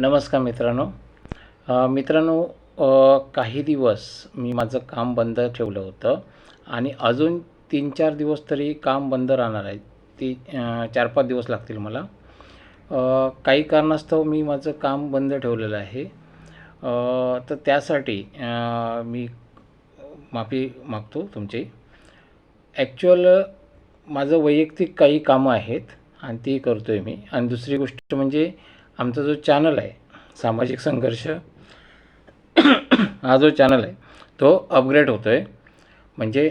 नमस्कार मित्रांनो. मित्रांनो काही दिवस मी माझं काम बंद ठेवलं होतं आणि अजून तीन चार दिवस तरी काम बंद राहणार आहे. ती चार पाच दिवस लागतील मला. काही कारणास्तव मी माझं काम बंद ठेवलेलं आहे. तर त्यासाठी मी माफी मागतो तुमची. ॲक्च्युअल माझं वैयक्तिक काही कामं आहेत आणि ती करतो आहे मी. आणि दुसरी गोष्ट म्हणजे आमचा जो चॅनल आहे सामाजिक संघर्ष हा जो चॅनल आहे तो अपग्रेड होतो आहे म्हणजे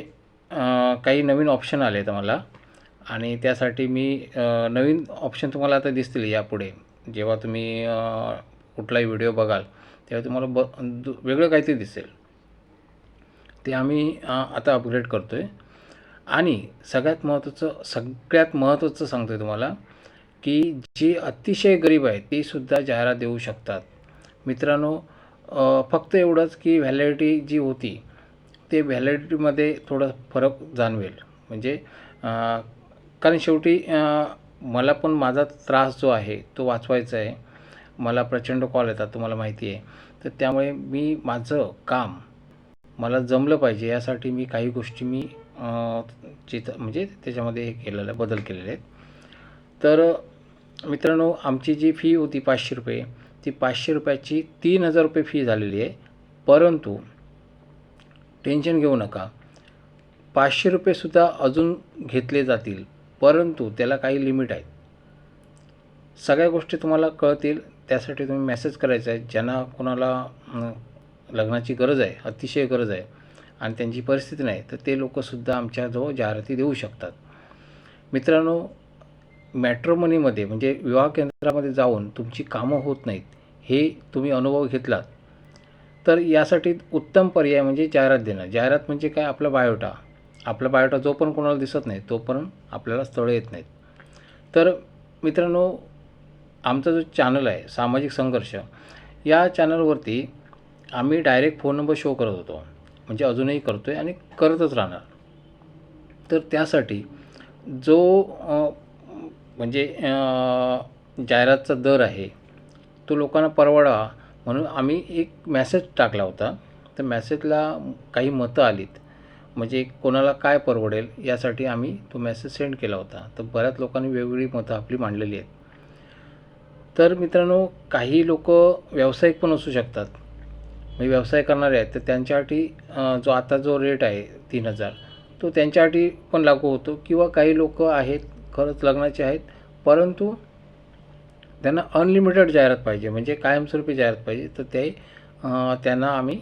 काही नवीन ऑप्शन आले आहेत मला आणि त्यासाठी मी नवीन ऑप्शन तुम्हाला आता दिसतील यापुढे. जेव्हा तुम्ही कुठलाही व्हिडिओ बघाल तेव्हा तुम्हाला ब दु- वेगळं काहीतरी दिसेल. ते आम्ही आता अपग्रेड करतो आहे आणि सगळ्यात महत्त्वाचं सगळ्यात महत्त्वाचं सांगतो आहे तुम्हाला की जे अतिशय गरीब आहेत ते सुद्धा जाहिरात देऊ शकतात. मित्रांनो फक्त एवढंच की व्हॅलिडिटी जी होती ते व्हॅलिडिटीमध्ये थोडं फरक जाणवेल. म्हणजे कारण शेवटी मला पण माझा त्रास जो आहे तो वाचवायचा आहे. मला प्रचंड कॉल येतात तुम्हाला माहिती आहे. तर त्यामुळे मी माझं काम मला जमलं पाहिजे यासाठी मी काही गोष्टी मी चित म्हणजे त्याच्यामध्ये हे केलेलं आहे बदल केलेले आहेत. तर मित्रांनो आमची जी फी होती पाचशे रुपये ती पाचशे रुपयाची तीन हजार रुपये फी झालेली आहे. परंतु टेन्शन घेऊ नका. पाचशे रुपयेसुद्धा अजून घेतले जातील परंतु त्याला काही लिमिट आहेत. सगळ्या गोष्टी तुम्हाला कळतील त्यासाठी तुम्ही मेसेज करायचा आहे. ज्यांना कोणाला लग्नाची गरज आहे अतिशय गरज आहे आणि त्यांची परिस्थिती नाही तर ते लोकंसुद्धा आमच्याजवळ जाहिराती देऊ शकतात. मित्रांनो मॅट्रोमनीमध्ये म्हणजे विवाह केंद्रामध्ये जाऊन तुमची कामं होत नाहीत हे तुम्ही अनुभव घेतलात. तर यासाठी उत्तम पर्याय म्हणजे जाहिरात देणं. जाहिरात म्हणजे काय? आपला बायोटा आपला बायोटा जो पण कोणाला दिसत नाही तो पण आपल्याला स्थळं येत नाहीत. तर मित्रांनो आमचा जो चॅनल आहे सामाजिक संघर्ष या चॅनलवरती आम्ही डायरेक्ट फोन नंबर शो करत होतो. म्हणजे अजूनही करतो आहे आणि करतच राहणार. तर त्यासाठी जो म्हणजे जाहिरातचा दर आहे तो लोकांना परवडावा म्हणून आम्ही एक मॅसेज टाकला होता. तर मॅसेजला काही मतं आलीत. म्हणजे कोणाला काय परवडेल यासाठी आम्ही तो मेसेज सेंड केला होता. तर बऱ्याच लोकांनी वेगवेगळी मतं आपली मांडलेली आहेत. तर मित्रांनो काही लोक व्यावसायिक पण असू शकतात. म्हणजे व्यवसाय करणारे आहेत तर त्यांच्यासाठी जो आता जो रेट आहे तीन हजार तो त्यांच्यासाठी पण लागू होतो किंवा काही लोक आहेत खरंच लग्नाचे आहेत. परंतु त्यांना अनलिमिटेड जाहिरात पाहिजे. म्हणजे कायमस्वरूपी जाहिरात पाहिजे. तर ते त्यांना आम्ही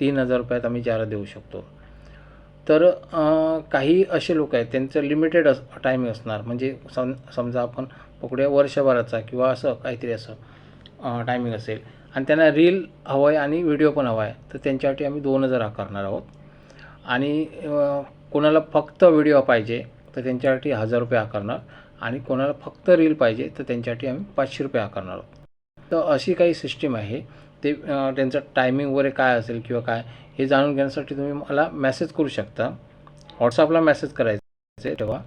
तीन हजार रुपयात आम्ही जाहिरात देऊ शकतो. तर काही असे लोक आहेत. त्यांचं लिमिटेड अस टायमिंग असणार. म्हणजे सम समजा आपण पकडूया वर्षभराचा किंवा असं काहीतरी असं टायमिंग असेल. आणि त्यांना रील हवं आहे आणि व्हिडिओ पण हवा आहे तर त्यांच्यासाठी आम्ही दोन हजार आकारणार आहोत. आणि कोणाला फक्त व्हिडिओ पाहिजे तर त्यांच्यासाठी हजार रुपये आकारणार. आणि कोणाला फक्त रील पाहिजे तर त्यांच्यासाठी आम्ही पाचशे रुपये आकारणार आहोत. तर अशी काही सिस्टीम आहे. ते त्यांचं टायमिंग वगैरे काय असेल किंवा काय हे जाणून घेण्यासाठी तुम्ही मला मेसेज करू शकता. व्हॉट्सअपला मेसेज करायचं आहे तेव्हा.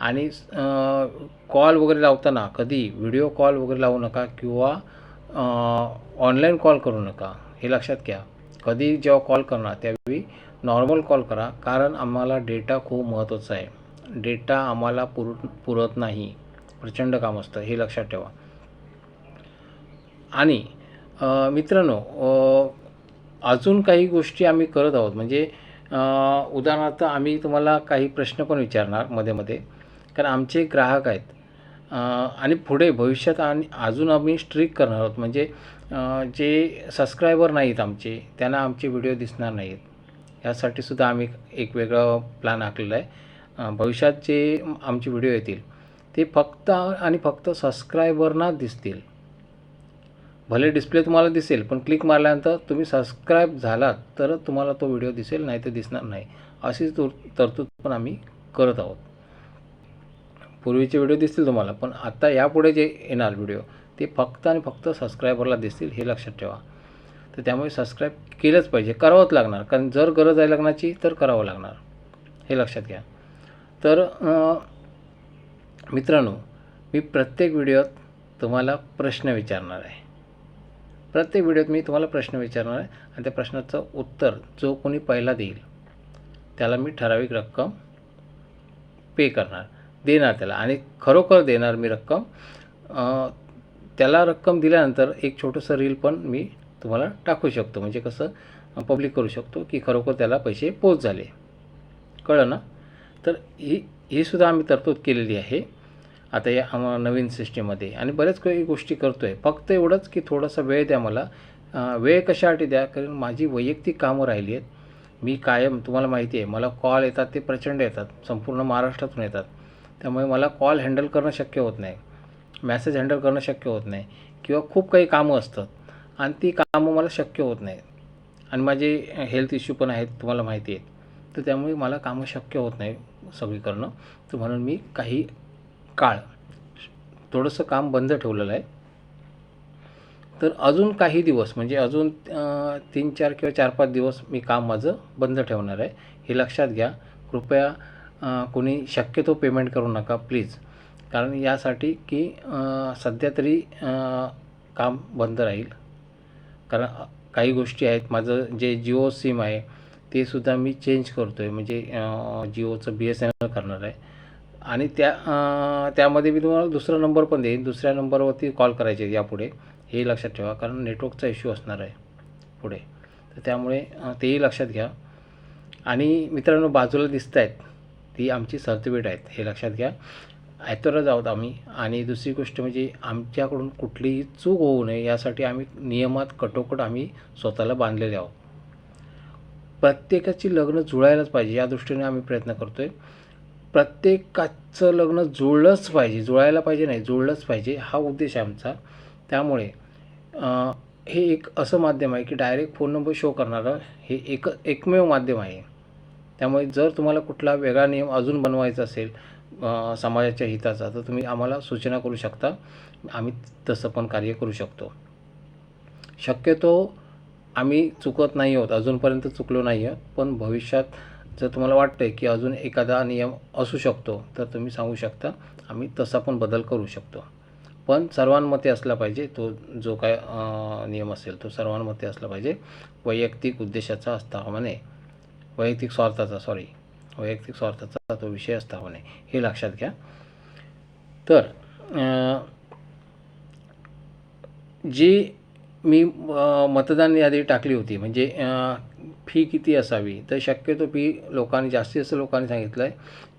आणि कॉल वगैरे लावताना कधी व्हिडिओ कॉल वगैरे लावू नका किंवा ऑनलाईन कॉल करू नका. हे लक्षात घ्या. कधी जेव्हा कॉल करणार त्यावेळी नॉर्मल कॉल करा. कारण आम्हाला डेटा खूप महत्त्वाचा आहे. डेटा आम्हाला पुर पुरत नाही. प्रचंड काम असतं हे लक्षात ठेवा. आणि मित्रांनो अजून काही गोष्टी आम्ही करत आहोत. म्हणजे उदाहरणार्थ आम्ही तुम्हाला काही प्रश्न पण विचारणार मध्ये मध्ये. कारण आमचे ग्राहक आहेत. आणि पुढे भविष्यात आणि अजून आम्ही स्ट्रिक करणार आहोत. म्हणजे जे सबस्क्रायबर नाहीत आमचे त्यांना आमचे व्हिडिओ दिसणार नाहीत. यासाठी सुद्धा आम्ही एक वेगळं प्लॅन आखलेला आहे. भविष्यात जे आमचे व्हिडिओ येतील ते फक्त आणि फक्त सबस्क्रायबरना दिसतील. भले डिस्प्ले तुम्हाला दिसेल पण क्लिक मारल्यानंतर तुम्ही सबस्क्राईब झालात तर तुम्हाला तो व्हिडिओ दिसेल नाही तर दिसणार नाही. अशी तुर तरतूद पण आम्ही करत आहोत. पूर्वीचे व्हिडिओ दिसतील तुम्हाला पण आता यापुढे जे येणार व्हिडिओ ते फक्त आणि फक्त सबस्क्रायबरला दिसतील हे लक्षात ठेवा. तर त्यामुळे सबस्क्राईब केलंच पाहिजे करावंच लागणार. कारण जर गरज आहे लग्नाची तर करावं लागणार. हे लक्षात घ्या. तर मित्रांनो मी प्रत्येक व्हिडिओत तुम्हाला प्रश्न विचारणार आहे. प्रत्येक व्हिडिओत मी तुम्हाला प्रश्न विचारणार आहे आणि त्या प्रश्नाचं उत्तर जो कोणी पहिला देईल त्याला मी ठराविक रक्कम पे करणार. देणार त्याला आणि खरोखर देणार मी रक्कम. त्याला रक्कम दिल्यानंतर एक छोटंसं रील पण मी तुम्हाला टाकू शकतो. म्हणजे कसं पब्लिक करू शकतो की खरोखर त्याला पैसे पोच झाले. कळलं ना? तर ही ही सुद्धा आम्ही तरतूद केलेली आहे. आता या आम्हाला नवीन सिस्टीममध्ये आणि बऱ्याच काही गोष्टी करतो आहे फक्त एवढंच की थोडासा वेळ द्या मला. वेळ कशासाठी द्या? कारण माझी वैयक्तिक कामं राहिली आहेत. मी कायम तुम्हाला माहिती आहे मला कॉल येतात ते प्रचंड येतात. संपूर्ण महाराष्ट्रातून येतात. त्यामुळे मला कॉल हँडल करणं शक्य होत नाही. मॅसेज हँडल करणं शक्य होत नाही. किंवा खूप काही कामं असतात. आणि ती कामं मला शक्य होत नाहीत. आणि माझे हेल्थ इश्यू पण आहेत तुम्हाला माहिती आहेत तर त्यामुळे मला कामं शक्य होत नाही. सगळी करणं. तर म्हणून मी काही काळ थोडंसं काम बंद ठेवलेलं आहे. तर अजून काही दिवस म्हणजे अजून तीन चार किंवा चार पाच दिवस मी काम माझं बंद ठेवणार आहे. हे लक्षात घ्या. कृपया कोणी शक्यतो पेमेंट करू नका प्लीज. कारण यासाठी की सध्या तरी काम बंद राहील. कारण काही गोष्टी आहेत. माझं जे जिओ सिम आहे ते सुद्धा मी चेंज करतो आहे म्हणजे जिओचं बी एस एन एल करणार आहे. आणि त्या त्यामध्ये मी तुम्हाला दुसरा नंबर पण देईन. दुसऱ्या नंबरवरती कॉल करायचे यापुढे हे लक्षात ठेवा कारण नेटवर्कचा इश्यू असणार आहे पुढे. तर त्यामुळे तेही लक्षात घ्या. आणि मित्रांनो बाजूला दिसत आहेत ती आमची सर्टिफिकेट आहेत हे लक्षात घ्या. ऐतरच आहोत आम्ही. आणि दुसरी गोष्ट म्हणजे आमच्याकडून कुठलीही चूक होऊ नये यासाठी आम्ही नियमात कटोकट आम्ही स्वतःला बांधलेले आहोत. प्रत्येकाची लग्न जुळायलाच पाहिजे या दृष्टीने आम्ही प्रयत्न करतो आहे प्रत्येकाचं लग्न जुळलंच पाहिजे जुळायला पाहिजे नाही जुळलंच पाहिजे हा उद्देश आहे आमचा. त्यामुळे हे एक असं माध्यम आहे की डायरेक्ट फोन नंबर शो करणारं हे एक एकमेव माध्यम आहे. त्यामुळे जर तुम्हाला कुठला वेगळा नियम अजून बनवायचा असेल समाजाच्या हिताचा तर तुम्ही आम्हाला सूचना करू शकता. आम्ही तसं पण कार्य करू शकतो. शक्यतो आम्ही चुकत नाही आहोत अजूनपर्यंत चुकलो नाही आहोत पण भविष्यात जर तुम्हाला वाटतं आहे की अजून एखादा नियम असू शकतो तर तुम्ही सांगू शकता. आम्ही तसा पण बदल करू शकतो. पण सर्वांमते असला पाहिजे तो जो काय नियम असेल तो सर्वांमते असला पाहिजे. वैयक्तिक उद्देशाचा असता कामा वैयक्तिक स्वार्थाचा सॉरी वैयक्तिक स्वार्थाचा तो विषय असता कामा हे लक्षात घ्या. तर जी मी मतदान यादी टाकली होती. म्हणजे फी किती असावी? तर शक्यतो फी लोकांनी जास्तीत जास्त लोकांनी सांगितलं आहे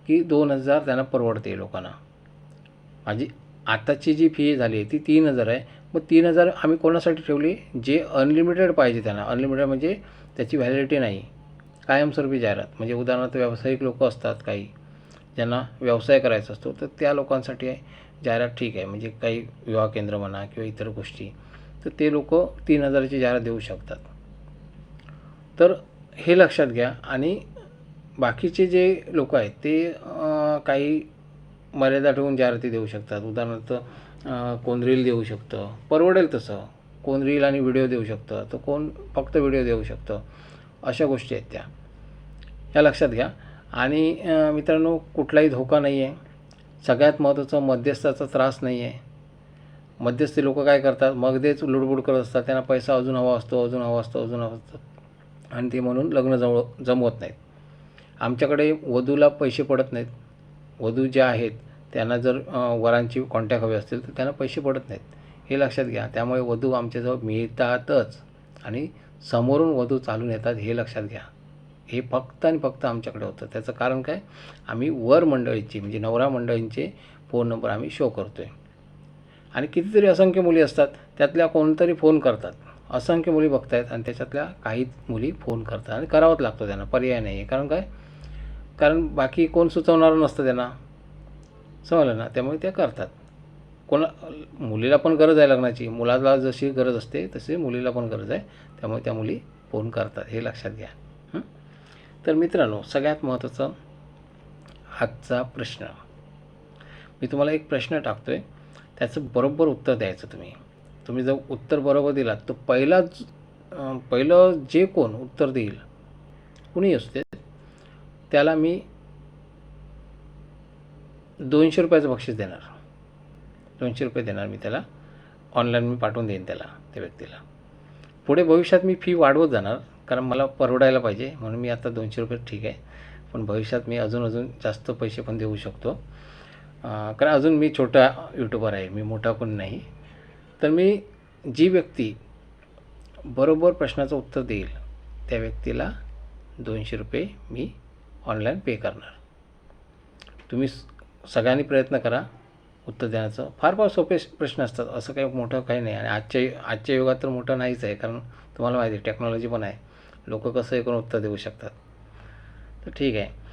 की दोन हजार त्यांना परवडते लोकांना. माझी आताची जी फी झाली आहे ती तीन हजार आहे. मग तीन हजार आम्ही कोणासाठी ठेवली? जे अनलिमिटेड पाहिजे त्यांना. अनलिमिटेड म्हणजे त्याची व्हॅलिडिटी नाही. कायमस्वरूपी जाहिरात. म्हणजे उदाहरणार्थ व्यावसायिक लोक असतात काही ज्यांना व्यवसाय करायचा असतो तर त्या लोकांसाठी आहे जाहिरात ठीक आहे. म्हणजे काही विवाह केंद्र म्हणा किंवा इतर गोष्टी. तर ते लोक तीन हजाराची जाहिरात देऊ शकतात. तर हे लक्षात घ्या आणि बाकीचे जे लोक आहेत ते काही मर्यादा ठेवून जाहिराती देऊ शकतात. उदाहरणार्थ कोण रील देऊ शकतं. परवडेल तसं. कोण रील आणि व्हिडिओ देऊ शकतं. तर कोण फक्त व्हिडिओ देऊ शकतं. अशा गोष्टी आहेत त्या. ह्या लक्षात घ्या. आणि मित्रांनो कुठलाही धोका नाही आहे सगळ्यात महत्त्वाचं मध्यस्थाचा त्रास नाही आहे मध्यस्थी लोक काय करतात? मग तेच लुडबुड करत असतात. त्यांना पैसा अजून हवा असतो अजून हवा असतो अजून हवा असतो. आणि ते म्हणून लग्न जमव जमवत नाहीत. आमच्याकडे वधूला पैसे पडत नाहीत. वधू ज्या आहेत त्यांना जर वरांची कॉन्टॅक्ट हवे असतील तर त्यांना पैसे पडत नाहीत. हे लक्षात घ्या. त्यामुळे वधू आमच्याजवळ मिळतातच. आणि समोरून वधू चालून येतात हे लक्षात घ्या. हे फक्त आणि फक्त आमच्याकडे होतं. त्याचं कारण काय? आम्ही वर मंडळींची म्हणजे नवरा मंडळींचे फोन नंबर आम्ही शो करतो आहे आणि कितीतरी असंख्य मुली असतात त्यातल्या कोणतरी फोन करतात. असंख्य मुली बघतायत आणि त्याच्यातल्या काही मुली फोन करतात आणि करावंच लागतं त्यांना पर्याय नाही आहे कारण काय? कारण बाकी कोण सुचवणारं नसतं त्यांना. समजलं ना? त्यामुळे ते करतात. कोणा मुलीला पण गरज आहे लग्नाची. मुलाला जशी गरज असते तशी मुलीला पण गरज आहे. त्यामुळे त्या मुली फोन करतात. हे लक्षात घ्या. तर मित्रांनो सगळ्यात महत्त्वाचं आजचा प्रश्न. मी तुम्हाला एक प्रश्न टाकतो आहे त्याचं बरोबर उत्तर द्यायचं तुम्ही. तुम्ही जर उत्तर बरोबर दिलात तर पहिलाच पहिलं जे कोण उत्तर देईल कुणी असते त्याला मी दोनशे रुपयाचं बक्षीस देणार. दोनशे रुपये देणार मी त्याला. ऑनलाईन मी पाठवून देईन त्याला त्या व्यक्तीला. पुढे भविष्यात मी फी वाढवत जाणार कारण मला परवडायला पाहिजे म्हणून मी आता दोनशे रुपये ठीक आहे. पण भविष्यात मी अजून अजून जास्त पैसे पण देऊ शकतो. कारण अजून मी छोटा यूट्यूबर आहे मी मोठा कोण नाही. तर मी जी व्यक्ती बरोबर प्रश्नाचं उत्तर देईल त्या व्यक्तीला दोनशे रुपये मी ऑनलाईन पे करणार. तुम्ही स- सगळ्यांनी प्रयत्न करा उत्तर देण्याचं. फार फार सोपे प्रश्न असतात असं काही मोठं काही नाही. आणि आजच्या आजच्या युगात तर मोठं नाहीच आहे कारण तुम्हाला माहिती आहे टेक्नॉलॉजी पण आहे. लोक कसं करून उत्तर देऊ शकतात. तर ठीक आहे.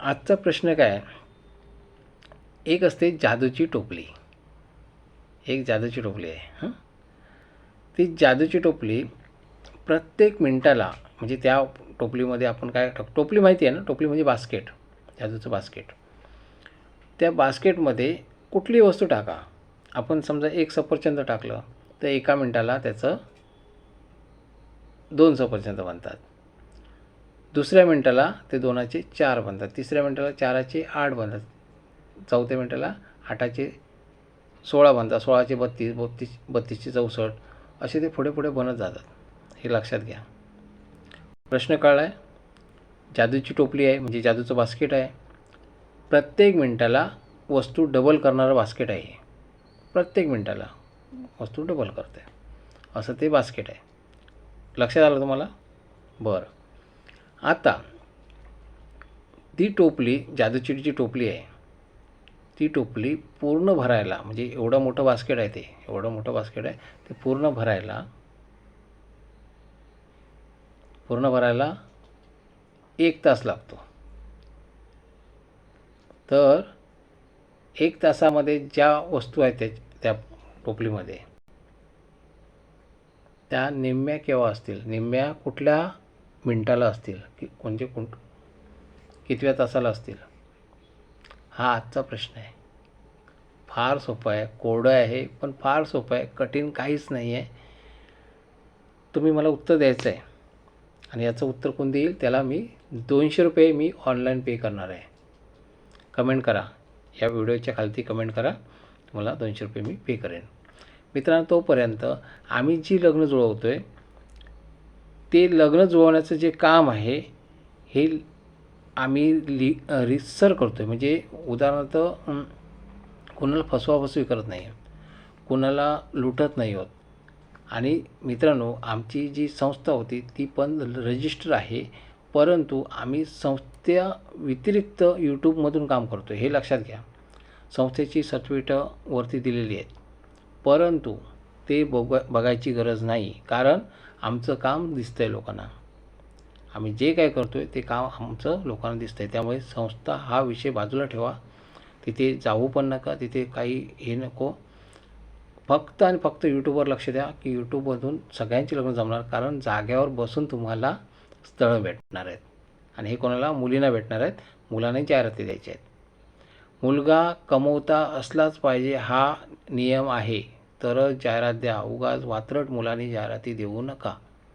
आजचा प्रश्न काय आहे? एक असते जादूची टोपली. एक जादूची टोपली आहे हं? ती जादूची टोपली प्रत्येक मिनटाला म्हणजे त्या टोपलीमध्ये आपण काय टाक टोपली माहिती आहे ना? टोपली म्हणजे बास्केट जादूचं बास्केट. त्या बास्केटमध्ये कुठली वस्तू टाका. आपण समजा एक सफरचंद टाकलं तर एका मिनटाला त्याचं दोन सफरचंद बनतात. दुसऱ्या मिनटाला ते दोनाचे चार बनतात. तिसऱ्या मिनटाला चाराचे आठ बनतात. चौथ्या मिनटाला आठाचे सोळा बनतात सोळाचे बत्तीस बत्तीस बत्तीसचे चौसष्ट असे ते पुढे पुढे बनत जातात. हे लक्षात घ्या. प्रश्न कळला आहे जादूची टोपली आहे म्हणजे जादूचं बास्केट आहे. प्रत्येक मिनटाला वस्तू डबल करणारं बास्केट आहे प्रत्येक मिनटाला वस्तू डबल करते. असं ते बास्केट आहे. लक्षात आलं तुम्हाला? बरं. आता ती टोपली जादूची जी टोपली आहे ती टोपली पूर्ण भरायला म्हणजे एवढं मोठं बास्केट आहे ते एवढं मोठं बास्केट आहे ते पूर्ण भरायला पूर्ण भरायला एक तास लागतो. तर एक तासामध्ये ज्या वस्तू आहेत त्या त्या टोपलीमध्ये त्या निम्म्या केव्हा असतील? निम्म्या कुठल्या मिनटाला असतील? की म्हणजे कोण कितव्या तासाला असतील? हा आजचा प्रश्न आहे. फार सोपं आहे कोरडं आहे पण फार सोपं आहे कठीण काहीच नाही आहे. तुम्ही मला उत्तर द्यायचं आहे आणि याचं उत्तर कोण देईल? त्याला मी दोनशे रुपये मी ऑनलाईन पे करणार आहे. कमेंट करा. या व्हिडिओच्या खालती कमेंट करा. तुम्हाला दोनशे रुपये मी पे करेन. मित्रांनो तोपर्यंत आम्ही जी लग्न जुळवतो आहे ते लग्न जुळवण्याचं जे काम आहे हे आम्ही लि रिसर करतो आहे म्हणजे उदाहरणार्थ कुणाला कोणाला फसवाफसवी करत नाही कोणाला लुटत नाही होत. आणि मित्रांनो आमची जी संस्था होती ती पण रजिस्टर आहे. परंतु आम्ही संस्थेच्या व्यतिरिक्त यूट्यूबमधून काम करतो हे लक्षात घ्या. संस्थेची सर्टिफिकेटं वरती दिलेली आहेत. परंतु ते बघ बघायची गरज नाही. कारण आमचं काम दिसतं आहे लोकांना. आम्ही जे काय करतो आहे ते काम आमचं लोकांना दिसतं आहे त्यामुळे संस्था हा विषय बाजूला ठेवा. तिथे जाऊ पण नका. तिथे काही हे नको. फक्त आणि फक्त यूट्यूबवर लक्ष द्या की यूट्यूबमधून सगळ्यांची लग्न जमणार. कारण जाग्यावर बसून तुम्हाला स्थळं भेटणार आहेत. आणि हे कोणाला? मुलींना भेटणार आहेत. मुलांनाही जाहिराती द्यायच्या आहेत. मुलगा कमवता असलाच पाहिजे हा नियम आहे. तरच जाहिरात द्या. उगाच वात्रट मुलांनी जाहिराती देऊ नका.